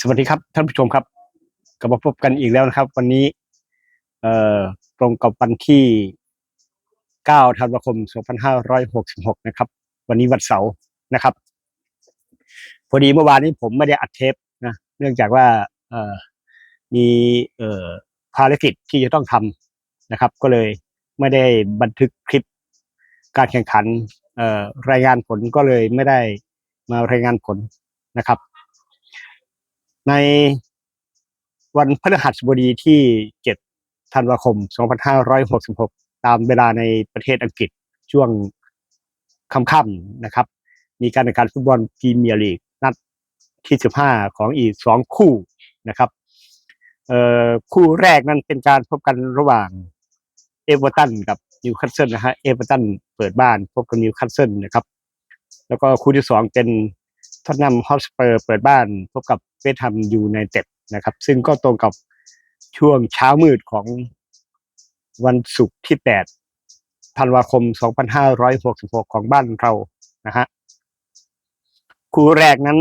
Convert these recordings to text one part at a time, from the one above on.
สวัสดีครับท่านผู้ชมครับกลับมาพบกันอีกแล้วนะครับ วันนี้ เอ่อตรงกับวันที่ 9 ธันวาคม 2566 นะครับ วันนี้วันเสาร์นะครับ พอดีเมื่อวานนี้ผมไม่ได้อัดเทปนะเนื่องจากว่าเอ่อมีเอ่อภารกิจที่จะต้องทำนะครับ ก็เลยไม่ได้บันทึกคลิปการแข่งขันเอ่อรายงานผลก็เลยไม่ได้มารายงานผลนะครับ ในวันพฤหัสบดีที่7ธันวาคม 2566 ตามเวลาในประเทศอังกฤษช่วงค่ำๆนะครับ มีการแข่งขันฟุตบอลพรีเมียร์ลีกนัดที่ 15 ของอีก 2 คู่นะครับคู่แรกนั้นเป็นการพบกันระหว่างเอเวอร์ตันกับนิวคาสเซิลนะฮะเอเวอร์ตันเปิดบ้านพบกับนิวคาสเซิลนะครับ แล้วก็คู่ที่สองเป็นท็อตแนมฮอสเปอร์เปิดบ้านพบกับ เวสต์แมยูไนเต็ดนะครับ ซึ่งก็ตรงกับช่วงเช้ามืดของวันศุกร์ที่ 8 ธันวาคม 2566 ของบ้านเรานะฮะคู่แรกนั้น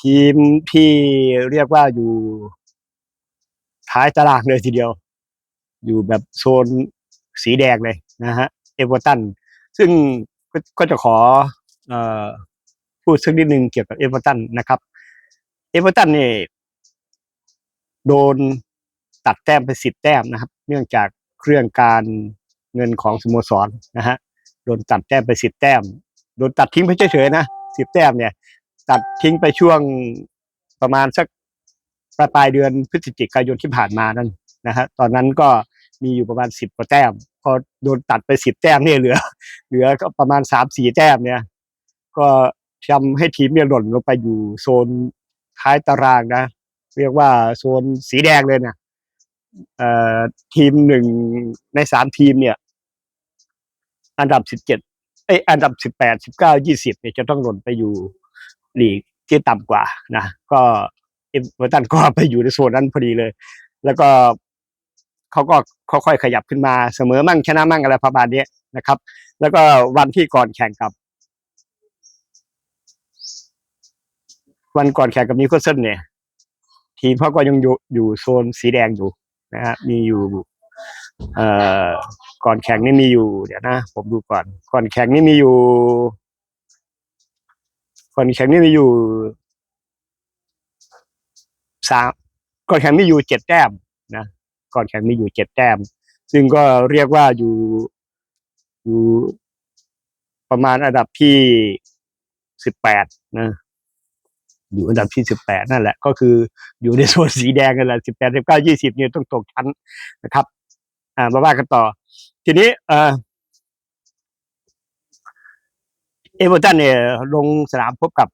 ทีมที่เรียกว่าอยู่ท้ายตารางเลยทีเดียว อยู่แบบโซนสีแดงเลยนะฮะเอเวอร์ตัน ซึ่งก็จะขอออพูดสักนิดนึงเกี่ยวกับเอเวอร์ตันนะครับ เอเวอร์ตันนี่โดนตัดแต้มไปสิบแต้มนะครับ เนื่องจากเครื่องการเงินของสโมสรนะฮะโดนตัดแต้มไปสิบแต้ม โดนตัดทิ้งไปเฉยๆนะสิบแต้มเนี่ย ตัดทิ้งไปช่วงประมาณสักปลายปลายเดือนพฤศจิกายนที่ผ่านมานั่นนะฮะตอนนั้นก็มีอยู่ประมาณสิบกว่าแต้ม พอโดนตัดไปสิบแต้มเนี่ยเหลือ เหลือก็ประมาณสามสี่แต้มเนี่ย ก็ทำให้ทีมเนี่ยหล่นลงไปอยู่โซน ท้ายตารางนะ เรียกว่าโซนสีแดงเลยนะเอ่อทีมหนึ่งในสามทีมเนี่ย อันดับสิบเจ็ดเอยอันดับสิบแปดสิบเก้ายี่สิบเนี่ยจะต้องหล่นไปอยู่ลีกที่ต่ำกว่านะก็เอเวอร์ตันก็ไปอยู่ในโซนนั้นพอดีเลย แล้วก็เขาก็ค่อยๆขยับขึ้นมาเสมอมั่งชนะมั่งอะไรประมาณนี้นะครับ แล้วก็วันที่ก่อนแข่งกับ วันก่อนแข่งกับนิวคาสเซิลเนี่ย ทีมเขาก็ยังอยู่อยู่โซนสีแดงอยู่นะฮะมีอยู่เอ่อก่อนแข่งนี่มีอยู่ เดี๋ยวนะ ผมดูก่อน ก่อนแข่งนี่มีอยู่ ก่อนแข่งนี่มีอยู่สามก่อนแข่งมีอยู่เจ็ดแต้มนะก่อนแข่งมีอยู่เจ็ดแต้ม ซึ่งก็เรียกว่าอยู่อยู่ประมาณอันดับที่สิบแปดนะ อยู่อันดับที่สิบแปดนั่นแหละ ก็คืออยู่ในโซนสีแดงกันแหละสิบแปดสิบเก้ายี่สิบเนี่ยต้องตกชั้นนะครับ อ่ามาว่ากันต่อ ทีนี้เออเอเวอร์ตันเนี่ยลงสนามพบกับ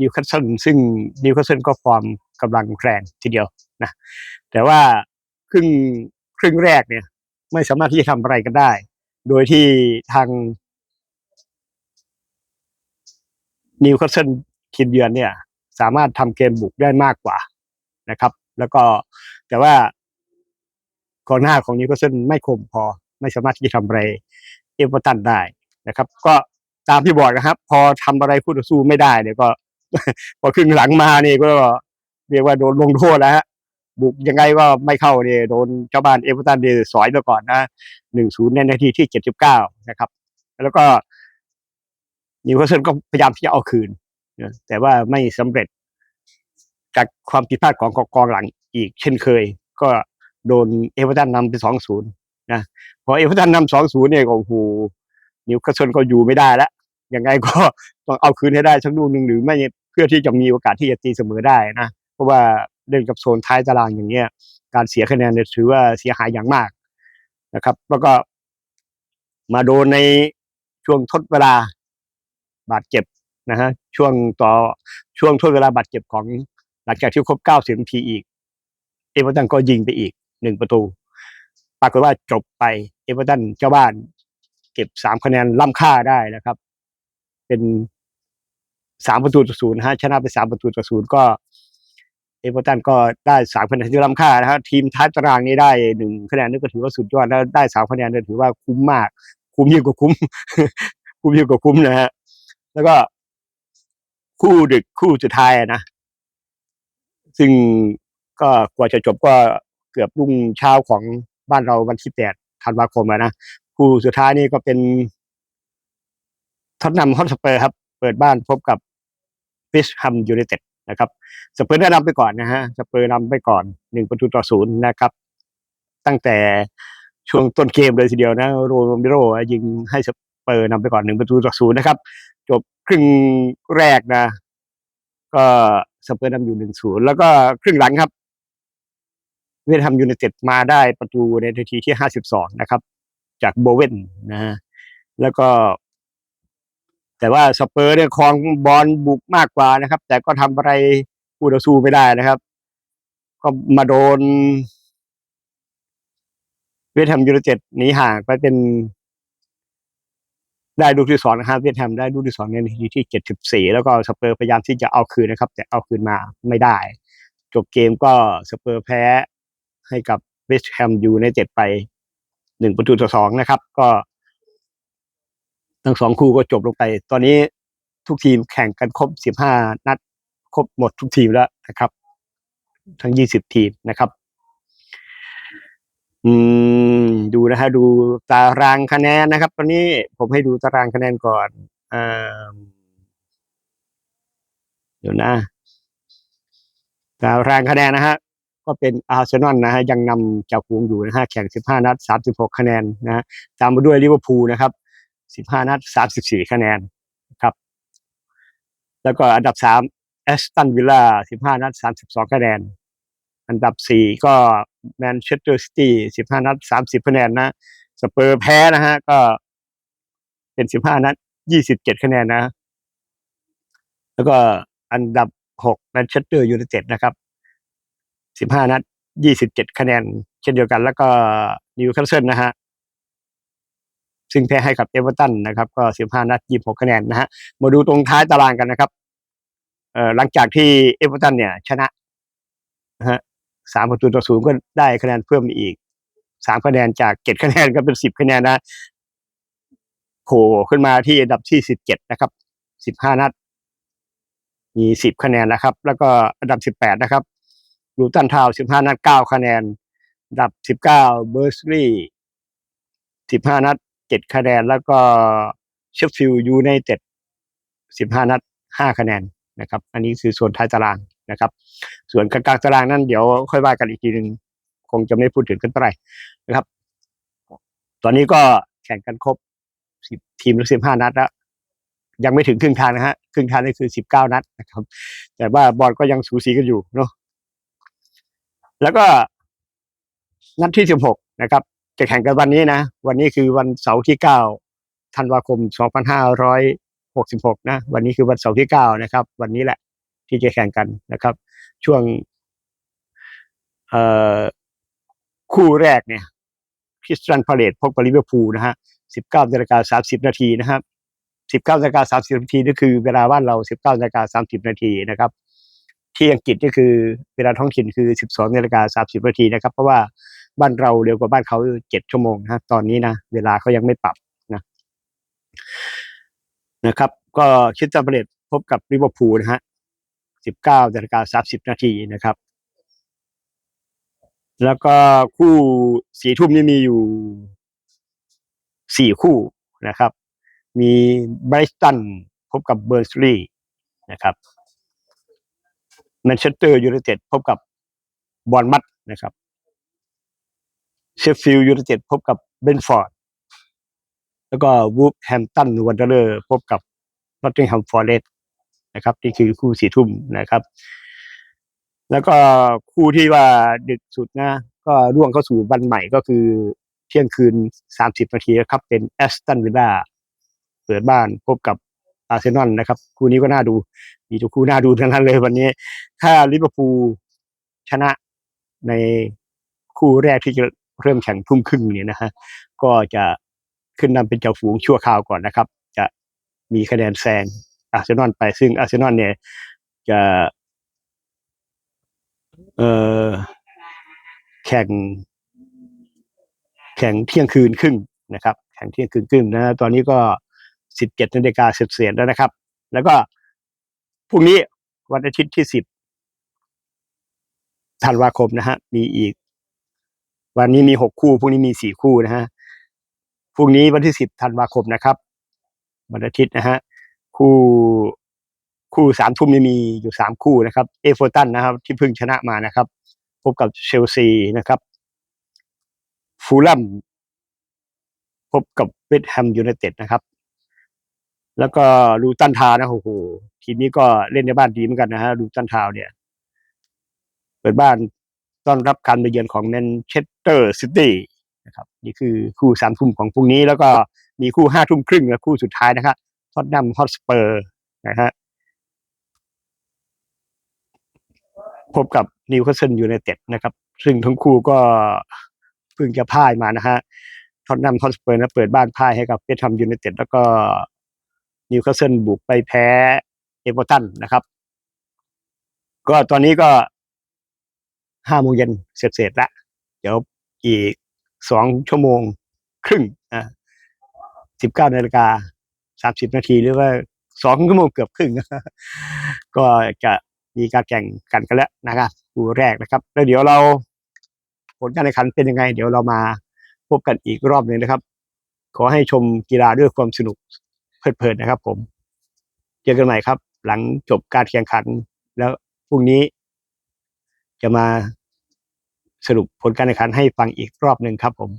นิวคาสเซิลซึ่งนิวคาสเซิลก็ฟอร์มกำลังแรงทีเดียวนะแต่ว่าครึ่งครึ่งแรกเนี่ย ไม่สามารถที่จะทำอะไรกันได้ โดยที่ทางนิวคาสเซิลทีมเยือนเนี่ย สามารถทำเกมบุกได้มากกว่านะครับ แล้วก็แต่ว่ากองหน้าของนิวคาสเซิลไม่คมพอ ไม่สามารถที่จะทำอะไรเอเวอร์ตันได้นะครับ ก็ตามที่บอกนะครับ พอทำอะไรคู่ต่อสู้ไม่ได้เนี่ยก็ พอครึ่งหลังมานี่ก็เรียกว่าโดนลงโทษแล้วฮะบุกยังไงก็ไม่เข้าเนี่ยโดนเจ้าบ้านเอเวอร์ตันเนี่ยสอยไปก่อนนะหนึ่งศูนย์ในนาทีที่เจ็ดสิบเก้านะครับ แล้วก็นิวคาสเซิลก็พยายามที่จะเอาคืน แต่ว่าไม่สำเร็จ จากความผิดพลาดของกองหลังอีกเช่นเคย ก็โดนเอเวอร์ตันนำไปสองศูนย์นะพอเอเวอร์ตันนำสองศูนย์เนี่ยก็โอ้โหนิวคาสเซิลก็อยู่ไม่ได้แล้วยังไงก็ต้องเอาคืนให้ได้สักลูกหนึ่งหรือไม่เพื่อที่จะมีโอกาสที่จะตีเสมอได้นะเพราะว่าเล่นกับโซนท้ายตารางอย่างเงี้ย การเสียคะแนนเนี่ยถือว่าเสียหายอย่างมากนะครับ แล้วก็มาโดนในช่วงทดเวลาบาดเจ็บ นะฮะช่วงต่อช่วงทดเวลาบาดเจ็บของหลังจากที่ครบ90นาทีอีก เอเวอร์ตันก็ยิงไปอีกหนึ่งประตู ปรากฏว่าจบไปเอเวอร์ตันเจ้าบ้าน เก็บสามคะแนนล้ำค่าได้นะครับ เป็นสามประตูต่อศูนย์นะฮะชนะไปสามประตูต่อศูนย์ก็ เอเวอร์ตันก็ได้สามคะแนนที่ล้ำค่านะฮะทีมท้ายตารางนี้ได้หนึ่งคะแนนนี่ก็ถือว่าสุดยอดแล้วได้สามคะแนนนี่ถือว่าคุ้มมาก คุ้มยิ่งกว่าคุ้ม คุ้มยิ่งกว่าคุ้มนะฮะแล้วก็ คู่ดึกคู่สุดท้ายอะนะ ซึ่งก็กว่าจะจบก็เกือบรุ่งเช้าของบ้านเราวันที่แปดธันวาคมแล้วนะคู่สุดท้ายนี่ก็เป็นท็อตแนมฮอตสเปอร์ครับ เปิดบ้านพบกับฟิชฮัมยูไนเต็ดนะครับ สเปอร์ได้นำไปก่อนนะฮะสเปอร์นำไปก่อนหนึ่งประตูต่อศูนย์นะครับ ตั้งแต่ช่วงต้นเกมเลยทีเดียวนะ โรมิโรยิงให้สเปอร์นำไปก่อนหนึ่งประตูต่อศูนย์นะครับ จบ ครึ่งแรกนะ ก็สเปอร์นำอยู่หนึ่งศูนย์แล้วก็ครึ่งหลังครับ เวทฮัมยูไนเต็ดมาได้ประตูในนาทีที่ห้าสิบสองนะครับ จากโบเวนนะฮะแล้วก็ แต่ว่าสเปอร์เนี่ยครองบอลบุกมากกว่านะครับ แต่ก็ทำอะไรคู่ต่อสู้ไม่ได้นะครับ ก็มาโดน เวทแฮมยูไนเต็ดหนีห่างไปเป็น ได้ลูกที่สองนะครับเวทแฮมได้ลูกที่สองในนาทีที่เจ็ดสิบสี่แล้วก็สเปอร์พยายามที่จะเอาคืนนะครับ แต่เอาคืนมาไม่ได้ จบเกมก็สเปอร์แพ้ให้กับเวสต์แฮมยูไนเต็ดไปหนึ่งประตูต่อสองนะครับ ก็ ทั้งสองคู่ก็จบลงไป ตอนนี้ทุกทีมแข่งกันครบสิบห้านัด ครบหมดทุกทีมแล้วนะครับ ทั้งยี่สิบทีมนะครับ อืม ดูนะฮะดูตารางคะแนนนะครับ ตอนนี้ผมให้ดูตารางคะแนนก่อนอ่าเดี๋ยวนะตารางคะแนนนะฮะก็เป็นอาร์เซนอลนะฮะยังนำจากฝูงอยู่นะฮะแข่ง 15 นัด 36 คะแนนนะฮะตามมาด้วยลิเวอร์พูลนะครับ 15 นัด 34 คะแนนครับ แล้วก็อันดับ 3 แอสตันวิลล่า 15 นัด 32 คะแนน อันดับ4ก็แมนเชสเตอร์ซิตี้15นัด30คะแนนนะสเปอร์แพ้นะฮะก็เป็น15นัด27คะแนนนะ แล้วก็อันดับ6แมนเชสเตอร์ยูไนเต็ดนะครับ15นัด27คะแนน เช่นเดียวกัน แล้วก็นิวคาสเซิลนะฮะซึ่งแพ้ให้กับเอเวอร์ตันนะครับ ก็15นัด26คะแนนนะฮะมาดูตรงท้ายตารางกันนะครับเอ่อหลังจากที่เอเวอร์ตันเนี่ย ชนะนะฮะ สามประตูต่อศูนย์ก็ได้คะแนนเพิ่มอีกสามคะแนนจากเจ็ดคะแนนก็เป็นสิบคะแนนนะโผล่ขึ้นมาที่อันดับที่สิบเจ็ดนะครับสิบห้านัด มีสิบคะแนนนะครับ แล้วก็อันดับสิบแปดนะครับลูตันทาวสิบห้านัดเก้าคะแนนอันดับสิบเก้าเบอร์สลีย์สิบห้านัดเจ็ดคะแนน แล้วก็เชฟฟิลด์ยูไนเต็ดสิบห้านัดห้าคะแนนนะครับ อันนี้คือส่วนท้ายตาราง นะครับ ส่วนกลางๆตารางนั้นเดี๋ยวค่อยว่ากันอีกทีหนึ่งคงจะไม่พูดถึงกันเท่าไหร่นะครับ ตอนนี้ก็แข่งกันครบสิบทีมละสิบห้านัดแล้วยังไม่ถึงครึ่งทางนะฮะครึ่งทางนี่คือสิบเก้านัดนะครับ แต่ว่าบอลก็ยังสูสีกันอยู่เนาะแล้วก็นัดที่สิบหกนะครับ จะแข่งกันวันนี้นะ วันนี้คือวันเสาร์ที่เก้าธันวาคมสองพันห้าร้อยหกสิบหกนะ วันนี้คือวันเสาร์ที่เก้านะครับ วันนี้แหละ ที่จะแข่งกันนะครับ ช่วงคู่แรกเนี่ยคริสตันพาเลตพบกับลิเวอร์พูลนะฮะสิบเก้านาฬิกาสามสิบนาทีนะครับสิบเก้านาฬิกาสามสิบนาทีนี่คือเวลาบ้านเราสิบเก้านาฬิกาสามสิบนาทีนะครับ ที่อังกฤษนี่คือเวลาท้องถิ่นคือสิบสองนาฬิกาสามสิบนาทีนะครับ เพราะว่าบ้านเราเร็วกว่าบ้านเขาเจ็ดชั่วโมงนะตอนนี้นะเวลาเขายังไม่ปรับนะนะครับ ก็คริสตันพาเลตพบกับลิเวอร์พูลนะฮะ สิบเก้านาฬิกาสามสิบนาทีนะครับ แล้วก็คู่สี่ทุ่มนี่มีอยู่สี่คู่นะครับ มีไบรสตันพบกับเบอร์สลีย์นะครับแมนเชสเตอร์ยูไนเต็ดพบกับบอลมัดนะครับเชฟฟิลด์ยูไนเต็ดพบกับเบนฟอร์ดแล้วก็วูฟแฮมตันวันเดอร์พบกับนอตติงแฮมฟอร์เรส นะครับนี่คือคู่สี่ทุ่มนะครับ แล้วก็คู่ที่ว่าดึกสุดนะ ก็ร่วงเข้าสู่วันใหม่ก็คือเที่ยงคืนสามสิบนาทีนะครับ เป็นแอสตันวิลล่าเปิดบ้านพบกับอาร์เซนอลนะครับ คู่นี้ก็น่าดู มีทุกคู่น่าดูทั้งนั้นเลยวันนี้ ถ้าลิเวอร์พูลชนะในคู่แรกที่จะเริ่มแข่งทุ่มครึ่งเนี่ยนะฮะก็จะขึ้นนำเป็นเจ้าฝูงชั่วคราวก่อนนะครับ จะมีคะแนนแซง อาร์เซนอลไปซึ่งอาร์เซนอลเนี่ยจะเอ่อแข่ง แข่งเที่ยงคืนครึ่งนะครับ แข่งเที่ยงคืนครึ่งนะตอนนี้ก็สิบเจ็ดนาฬิกาเศษๆแล้วนะครับ แล้วก็พรุ่งนี้วันอาทิตย์ที่สิบธันวาคมนะฮะมีอีก วันนี้มีหกคู่พรุ่งนี้มีสี่คู่นะฮะพรุ่งนี้วันที่สิบธันวาคมนะครับ วันอาทิตย์นะฮะ คู่คู่สามทุ่มมีอยู่สามคู่นะครับ เอฟเวอร์ตันนะครับ ที่เพิ่งชนะมานะครับ พบกับเชลซีนะครับฟูล a มพบกับเวสต์แฮมยูไนเต็ดนะครับ แล้วก็ลูตันทาวนะโอ้โหทีมนี้ก็เล่นในบ้านดีเหมือนกันนะฮะลูตันทาวเนี่ย เปิดบ้านต้อนรับการมาเยือนของแมนเชสเตอร์ซิตี้นะครับ นี่คือคู่สามทุ่มของพรุ่งนี้ แล้วก็มีคู่ห้าทุ่มครึ่งและคู่สุดท้ายนะครับ ท็อตแนมฮอตสเปอร์นะฮะพบกับนิวคาสเซิลยูไนเต็ดนะครับ ซึ่งทั้งคู่ก็เพิ่งจะพ่ายมานะฮะท็อตแนมฮอตสเปอร์นะเปิดบ้านพ่ายให้กับเวสต์แฮมยูไนเต็ดแล้วก็นิวคาสเซิลบุกไปแพ้เอเวอร์ตันนะครับ ก็ตอนนี้ก็ห้าโมงเย็นเสร็จๆละเดี๋ยวอีกสองชั่วโมงครึ่งอะสิบเก้านาฬิกา สามสิบนาทีหรือว่าสองชั่วโมงเกือบครึ่ง ก็จะมีการแข่งกันกันแล้วนะครับคู่แรกนะครับ แล้วเดี๋ยวเราผลการแข่งขันเป็นยังไง เดี๋ยวเรามาพบกันอีกรอบหนึ่งนะครับ ขอให้ชมกีฬาด้วยความสนุกเพลิดเพลินนะครับ ผมเจอกันใหม่ครับ หลังจบการแข่งขัน แล้วพรุ่งนี้จะมาสรุปผลการแข่งขันให้ฟังอีกรอบหนึ่งครับผม